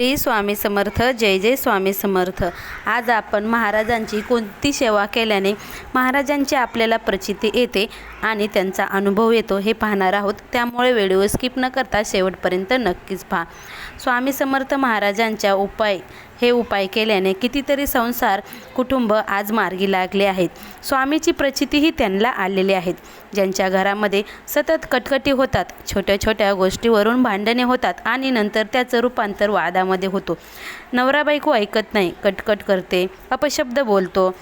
श्री स्वामी समर्थ जय जय स्वामी समर्थ. आज आपण महाराजांची कोणती सेवा केल्याने महाराजांची आपल्याला प्रचिती येते आणि त्यांचा अनुभव येतो हे पाहणार आहोत. त्यामुळे व्हिडिओ स्किप न करता शेवटपर्यंत नक्कीच पहा. स्वामी समर्थ महाराजांच्या उपाय हे उपाय केल्याने कितीतरी संसार कुटुंब आज मार्गी लागले आहेत. स्वामीची प्रचितीही त्यांना आलेली आहेत. ज्यांच्या घरामध्ये सतत कटकटी होतात छोट्या छोट्या गोष्टीवरून भांडणे होतात आणि नंतर त्याचं रूपांतर वादामध्ये होतो. नवरा बायको ऐकत नाही कटकट करते अपशब्द बोलतो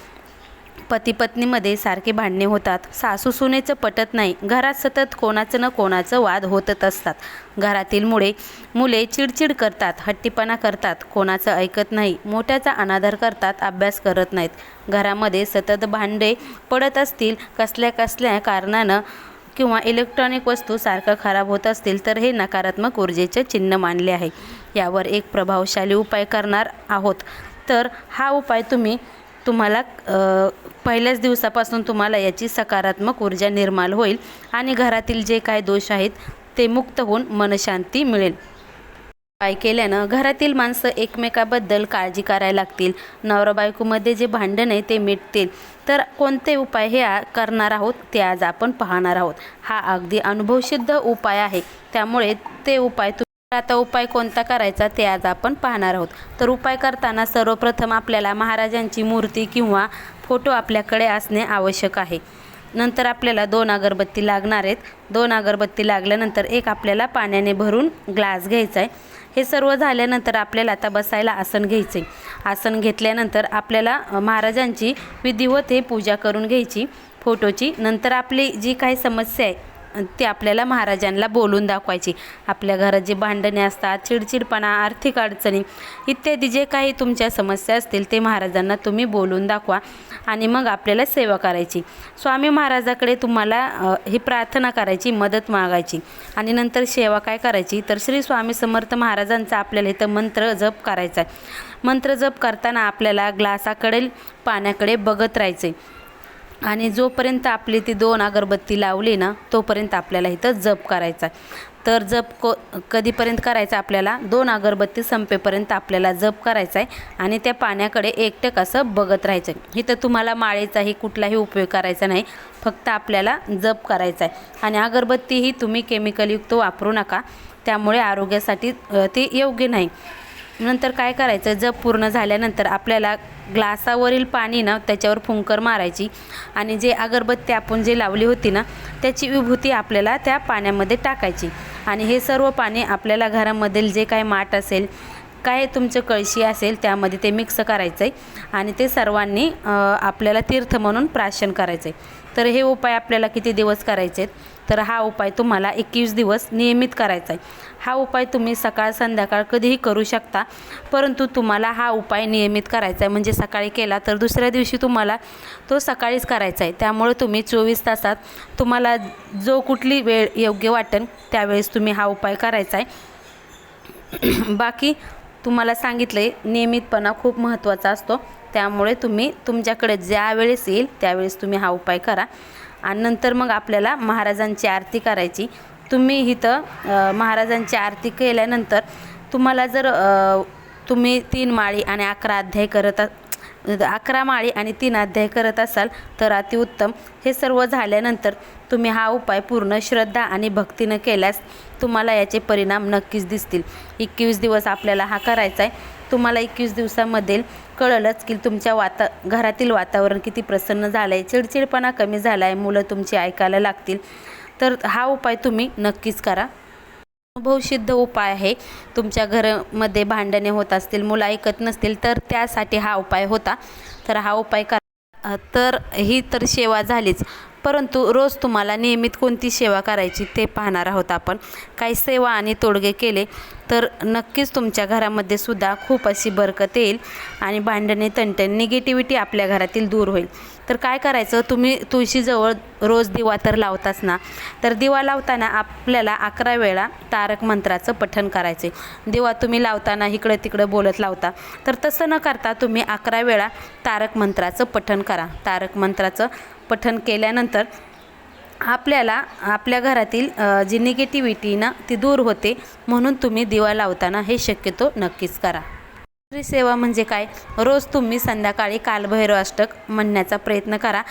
पती पत्नीमध्ये सारखे भांडणे होतात. सासू सुनेचं पटत नाही. घरात सतत कोणाचं ना कोणाचं वाद होतच असतात. घरातील मुळे मुले चिडचिड करतात हट्टीपणा करतात कोणाचं ऐकत नाही मोठ्याचा अनादर करतात अभ्यास करत नाहीत. घरामध्ये सतत भांडे पडत असतील कसल्या कसल्या कारणानं किंवा इलेक्ट्रॉनिक वस्तू सारखं खराब होत असतील तर हे नकारात्मक ऊर्जेचे चिन्ह मानले आहे. यावर एक प्रभावशाली उपाय करणार आहोत. तर हा उपाय तुम्ही तुम्हाला पहिल्याच दिवसापासून तुम्हाला याची सकारात्मक ऊर्जा निर्माण होईल आणि घरातील जे काय दोष आहेत ते मुक्त होऊन मनशांती मिळेल. उपाय केल्यानं घरातील माणसं एकमेकाबद्दल काळजी करायला लागतील. नवरा बायकोमध्ये जे भांडण आहे ते मिटतील. तर कोणते उपाय हे करणार आहोत ते आज आपण पाहणार आहोत. हा अगदी अनुभवसिद्ध उपाय आहे. त्यामुळे ते उपाय आता उपाय कोणता करायचा ते आज आपण पाहणार आहोत. तर उपाय करताना सर्वप्रथम आपल्याला महाराजांची मूर्ती किंवा फोटो आपल्याकडे असणे आवश्यक आहे. नंतर आपल्याला दोन अगरबत्ती लागणार आहेत. दोन अगरबत्ती लागल्यानंतर एक आपल्याला पाण्याने भरून ग्लास घ्यायचा आहे. हे सर्व झाल्यानंतर आपल्याला आता बसायला आसन घ्यायचे. आसन घेतल्यानंतर आपल्याला महाराजांची विधिवत हे पूजा करून घ्यायची. फोटोची. नंतर आपली जी काही समस्या आहे ते आपल्याला महाराजांना बोलून दाखवायची. आपल्या घरात जे भांडणे असतात चिडचिडपणा आर्थिक अडचणी इत्यादी जे काही तुमच्या समस्या असतील ते महाराजांना तुम्ही बोलून दाखवा आणि मग आपल्याला सेवा करायची. स्वामी महाराजाकडे तुम्हाला ही प्रार्थना करायची मदत मागायची आणि नंतर सेवा काय करायची? तर श्री स्वामी समर्थ महाराजांचा आपल्याला इथं मंत्र जप करायचा आहे. मंत्र जप करताना आपल्याला ग्लासाकडे पाण्याकडे बघत राहायचे आणि जोपर्यंत आपली ती दोन अगरबत्ती लावली ना तोपर्यंत आपल्याला इथं जप करायचा तर जप को कधीपर्यंत करायचा आपल्याला? दोन अगरबत्ती संपेपर्यंत आपल्याला जप करायचा आहे आणि त्या पाण्याकडे एकटक असं बघत राहायचं आहे. इथं तुम्हाला माळेचाही कुठलाही उपयोग करायचा नाही फक्त आपल्याला जप करायचा आहे. आणि अगरबत्तीही तुम्ही केमिकलयुक्त वापरू नका त्यामुळे आरोग्यासाठी ते योग्य नाही. नंतर काय करायचं? जप पूर्ण झाल्यानंतर आपल्याला ग्लासावरील पाणी ना त्याच्यावर फुंकर मारायची. आणि जे अगरबत्ती आपण जे लावली होती ना त्याची विभूती आपल्याला त्या पाण्यामध्ये टाकायची. आणि हे सर्व पाणी आपल्याला घरामधील जे काय माठ असेल काय तुमचं कळशी असेल त्यामध्ये ते मिक्स करायचं आहे आणि ते सर्वांनी आपल्याला तीर्थ म्हणून प्राशन करायचं आहे तर हे उपाय आपल्याला किती दिवस करायचे आहेत तर हा उपाय तुम्हाला एकवीस दिवस नियमित करायचा आहे हा उपाय तुम्ही सकाळ संध्याकाळ कधीही करू शकता परंतु तुम्हाला हा उपाय नियमित करायचा आहे म्हणजे सकाळी केला तर दुसऱ्या दिवशी तुम्हाला तो सकाळीच करायचा आहे त्यामुळे तुम्ही चोवीस तासात तुम्हाला जो कुठली वेळ योग्य वाटेल त्यावेळेस तुम्ही हा उपाय करायचा आहे बाकी तुम्हाला सांगितलं आहे नियमितपणा खूप महत्त्वाचा असतो. त्यामुळे तुम्ही तुमच्याकडे ज्यावेळेस येईल त्यावेळेस तुम्ही हा उपाय करा. आणि नंतर मग आपल्याला महाराजांची आरती करायची. तुम्ही इथं महाराजांची आरती केल्यानंतर तुम्हाला जर तुम्ही तीन माळी आणि अकरा अध्याय करत अकरा माळी आणि तीन अध्याय करत असाल तर अतिउत्तम. हे सर्व झाल्यानंतर तुम्ही हा उपाय पूर्ण श्रद्धा आणि भक्तीनं केल्यास तुम्हाला याचे परिणाम नक्कीच दिसतील. एकवीस दिवस आपल्याला हा करायचा आहे तुम्हाला एकवीस दिवसामध्ये कळलंच की तुमच्या वाता घरातील वातावरण किती प्रसन्न झालं आहे चिडचिडपणा कमी झाला आहे मुलं तुमची ऐकायला लागतील. तर हा उपाय तुम्ही नक्कीच करा. अनुभवसिद्ध उपाय आहे. तुमच्या घरामध्ये भांडणे होत असतील मुलं ऐकत नसतील तर त्यासाठी हा उपाय होता. तर हा उपाय करा. तर ही तर सेवा झालीच. परंतु रोज तुम्हाला नियमित कोणती सेवा करायची ते पाहणार आहोत आपण. काही सेवा आणि तोडगे केले तर नक्कीच तुमच्या घरामध्ये सुद्धा खूप अशी बरकत येईल आणि भांडणे तंटण निगेटिव्हिटी आपल्या घरातील दूर होईल. तर काय करायचं तुम्ही तुळशीजवळ रोज दिवा तर लावताच ना. तर दिवा लावताना आपल्याला अकरा वेळा तारक मंत्राचं पठण करायचे दिवा तुम्ही लावताना इकडं तिकडं बोलत लावता. तर तसं न करता तुम्ही अकरा वेळा तारक मंत्राचं पठण करा. तारक मंत्राचं पठन केल्यानंतर आपल्याला आपल्या घरातील जी निगेटिव्हिटी ना ती दूर होते म्हणून तुम्ही दिवा लावताना हे शक्यतो नक्कीच करा. दुसरी सेवा म्हणजे काय? रोज तुम्ही संध्याकाळी कालभैरव अष्टक म्हणण्याचा प्रयत्न करा.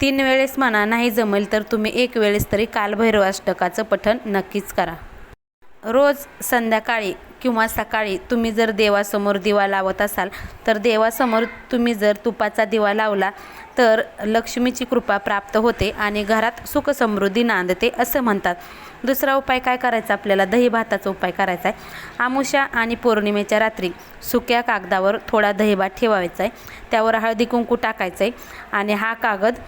तीन वेळेस म्हणा नाही जमेल तर तुम्ही एक वेळेस तरी कालभैरव अष्टकाचं पठण नक्कीच करा. रोज संध्याकाळी किंवा सकाळी तुम्ही जर देवासमोर दिवा लावत असाल तर देवासमोर तुम्ही जर तुपाचा दिवा लावला तर लक्ष्मीची कृपा प्राप्त होते आणि घरात सुखसमृद्धी नांदते असं म्हणतात. दुसरा उपाय काय करायचा? आपल्याला दही भाताचा उपाय करायचा आहे. आमुषा आणि पौर्णिमेच्या रात्री सुक्या कागदावर थोडा दहीभात ठेवायचा आहे. त्यावर हळदी कुंकू टाकायचं आहे आणि हा कागद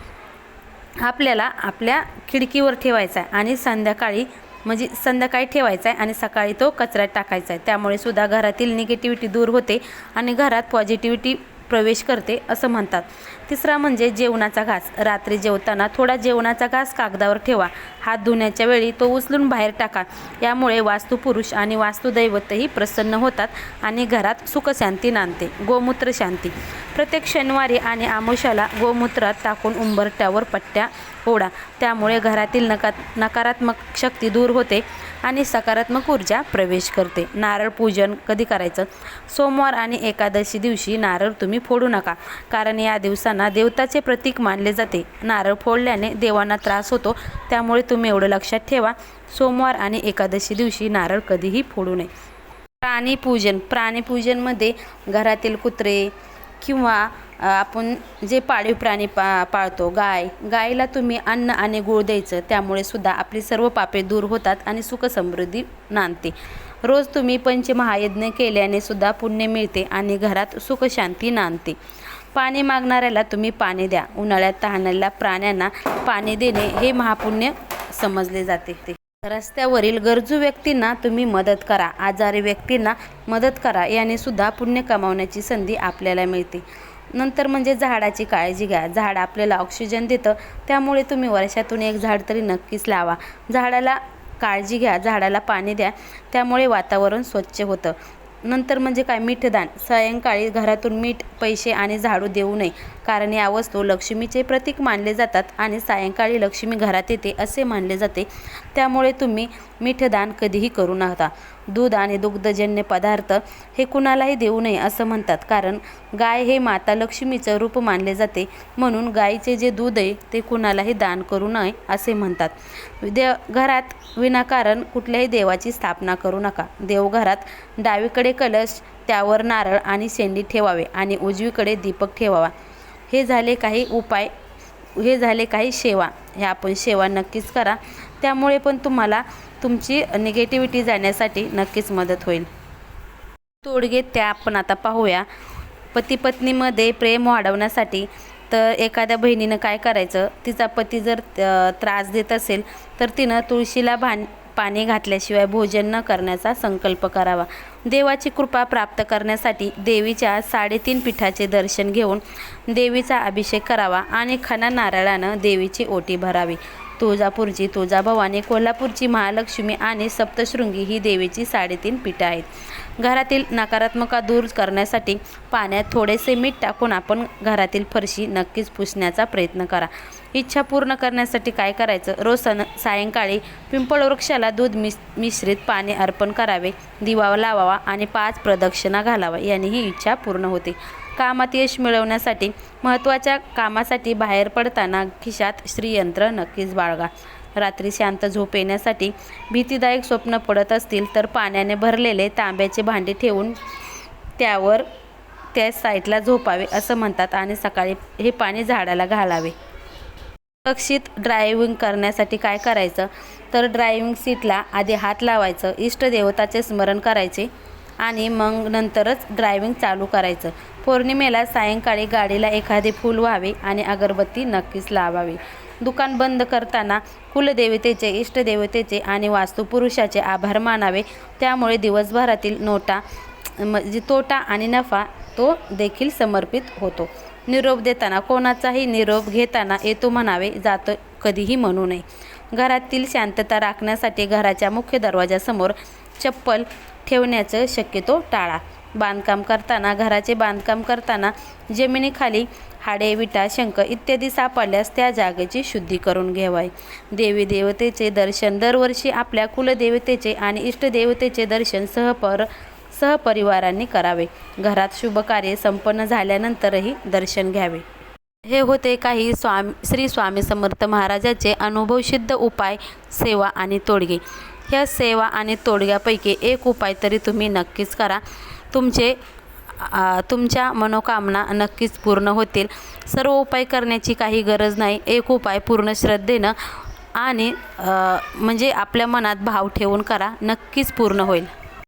आपल्याला आपल्या खिडकीवर ठेवायचा आहे आणि संध्याकाळी म्हणजे संध्याकाळी ठेवायचा आहे आणि सकाळी तो कचऱ्यात टाकायचा आहे. त्यामुळे सुद्धा घरातील निगेटिव्हिटी दूर होते आणि घरात पॉझिटिव्हिटी प्रवेश करते असं म्हणतात. तिसरा म्हणजे जेवणाचा घास. रात्री जेवताना थोडा जेवणाचा घास कागदावर ठेवा. हात धुण्याच्या वेळी तो उचलून बाहेर टाका. यामुळे वास्तुपुरुष आणि वास्तुदैवतही प्रसन्न होतात आणि घरात सुखशांती नांदते. गोमूत्र शांती. प्रत्येक शनिवारी आणि आमोशाला गोमूत्रात टाकून उंबरट्यावर पट्ट्या ओढा. त्यामुळे घरातील नका नकारात्मक शक्ती दूर होते. आणि सकारात्मक ऊर्जा प्रवेश करते. नारळ पूजन कधी करायचं? सोमवार आणि एकादशी दिवशी नारळ तुम्ही फोडू नका कारण या दिवसांना देवताचे प्रतीक मानले जाते. नारळ फोडल्याने देवांना त्रास होतो त्यामुळे तुम्ही एवढं लक्षात ठेवा. सोमवार आणि एकादशी दिवशी नारळ कधीही फोडू नये. प्राणीपूजन प्राणीपूजनमध्ये घरातील कुत्रे किंवा आपण जे पाळीव प्राणी पा पाळतो गाय गायीला तुम्ही अन्न आणि गूळ द्यायचं त्यामुळे सुद्धा आपली सर्व पापे दूर होतात आणि सुखसमृद्धी नांदते. रोज तुम्ही पंचमहायज्ञ केल्याने सुद्धा पुण्य मिळते आणि घरात सुखशांती नांदते. पाणी मागणाऱ्याला तुम्ही पाणी द्या. उन्हाळ्यात तहानलेल्या प्राण्यांना पाणी देणे हे महापुण्य समजले जाते. ते रस्त्यावरील गरजू व्यक्तींना तुम्ही मदत करा. आजारी व्यक्तींना मदत करा. याने सुद्धा पुण्य कमावण्याची संधी आपल्याला मिळते. नंतर म्हणजे झाडाची काळजी घ्या. झाड आपल्याला ऑक्सिजन देतं. त्यामुळे तुम्ही वर्षातून एक झाड तरी नक्कीच लावा. झाडाला काळजी घ्या. झाडाला पाणी द्या. त्यामुळे वातावरण स्वच्छ होतं. नंतर म्हणजे काय? मीठदान. सायंकाळी घरातून मीठ पैसे आणि झाडू देऊ नये. कारण या वस्तू लक्ष्मीचे प्रतीक मानले जातात आणि सायंकाळी लक्ष्मी घरात येते असे मानले जाते. त्यामुळे तुम्ही मीठदान कधीही करू नका. दूध आणि दुग्धजन्य पदार्थ हे कुणालाही देऊ नये असं म्हणतात. कारण गाय हे माता लक्ष्मीचं रूप मानले जाते. म्हणून गायीचे जे दूध आहे ते कुणालाही दान करू नये असे म्हणतात. दे घरात विनाकारण कुठल्याही देवाची स्थापना करू नका. देवघरात डावीकडे कलश त्यावर नारळ आणि शेंडी ठेवावे आणि उजवीकडे दीपक ठेवावा. हे झाले काही उपाय हे झाले काही सेवा. ह्या आपण सेवा नक्कीच करा. त्यामुळे पण तुम्हाला तुमची निगेटिव्हिटी जाण्यासाठी नक्कीच मदत होईल. तोडगे त्या आपण आता पाहूया. पती पत्नीमध्ये प्रेम वाढवण्यासाठी तर एखाद्या बहिणीनं काय करायचं? तिचा पती जर त्रास देत असेल तर तिनं तुळशीला भान पाणी घातल्याशिवाय भोजन न करण्याचा संकल्प करावा. देवाची कृपा प्राप्त करण्यासाठी देवीच्या साडेतीन पीठाचे दर्शन घेऊन देवीचा अभिषेक करावा आणि खना नारळानं देवीची ओटी भरावी. तुळजापूरची तुळजाभवानी कोल्हापूरची महालक्ष्मी आणि सप्तशृंगी ही देवीची साडेतीन पीठं आहेत. घरातील नकारात्मकता दूर करण्यासाठी पाण्यात थोडेसे मीठ टाकून आपण घरातील फरशी नक्कीच पुसण्याचा प्रयत्न करा. इच्छा पूर्ण करण्यासाठी काय करायचं? रोज सन सायंकाळी पिंपळ वृक्षाला दूध मिस मिश्रित पाणी अर्पण करावे. दिवा लावावा आणि पाच प्रदक्षिणा घालावा याने ही इच्छा पूर्ण होते. कामात यश मिळवण्यासाठी महत्त्वाच्या कामासाठी बाहेर पडताना खिशात श्रीयंत्र नक्कीच बाळगा. रात्री शांत झोप येण्यासाठी भीतीदायक स्वप्न पडत असतील तर पाण्याने भरलेले तांब्याचे भांडे ठेवून त्यावर त्या साईडला झोपावे असं म्हणतात आणि सकाळी हे पाणी झाडाला घालावे. सुरक्षित ड्रायव्हिंग करण्यासाठी काय करायचं? तर ड्रायव्हिंग सीटला आधी हात लावायचं इष्टदेवताचे स्मरण करायचे. आणि मग नंतरच ड्रायव्हिंग चालू करायचं. पौर्णिमेला सायंकाळी गाडीला एखादे फूल व्हावे आणि अगरबत्ती नक्कीच लावावी. दुकान बंद करताना कुलदेवतेचे इष्टदेवतेचे आणि वास्तुपुरुषाचे आभार मानावे. त्यामुळे दिवसभरातील नोटा म्हणजे तोटा आणि नफा तो देखील समर्पित होतो. निरोप देताना कोणाचाही निरोप घेताना येतो म्हणावे जातो कधीही म्हणू नये. घरातील शांतता राखण्यासाठी घराच्या मुख्य दरवाजासमोर चप्पल ठेवण्याचं शक्यतो टाळा. बांधकाम करताना घराचे बांधकाम करताना जमिनीखाली हाडे विटा शंख इत्यादी सापडल्यास त्या जागेची शुद्धी करून घ्यावाय देवी देवतेचे दर्शन दरवर्षी आपल्या कुलदेवतेचे आणि इष्टदेवतेचे दर्शन सहपर सहपरिवारांनी करावे. घरात शुभकार्य संपन्न झाल्यानंतरही दर्शन घ्यावे. हे होते काही स्वामी श्री स्वामी समर्थ महाराजाचे अनुभवसिद्ध उपाय सेवा आणि तोडगे. ह्या सेवा आणि तोडग्यापैकी एक उपाय तरी तुम्ही नक्कीच करा. तुमचे तुमच्या मनोकामना नक्कीच पूर्ण होतील. सर्व उपाय करण्याची काही गरज नाही. एक उपाय पूर्ण श्रद्धेनं आणि म्हणजे आपल्या मनात भाव ठेवून करा. नक्कीच पूर्ण होईल.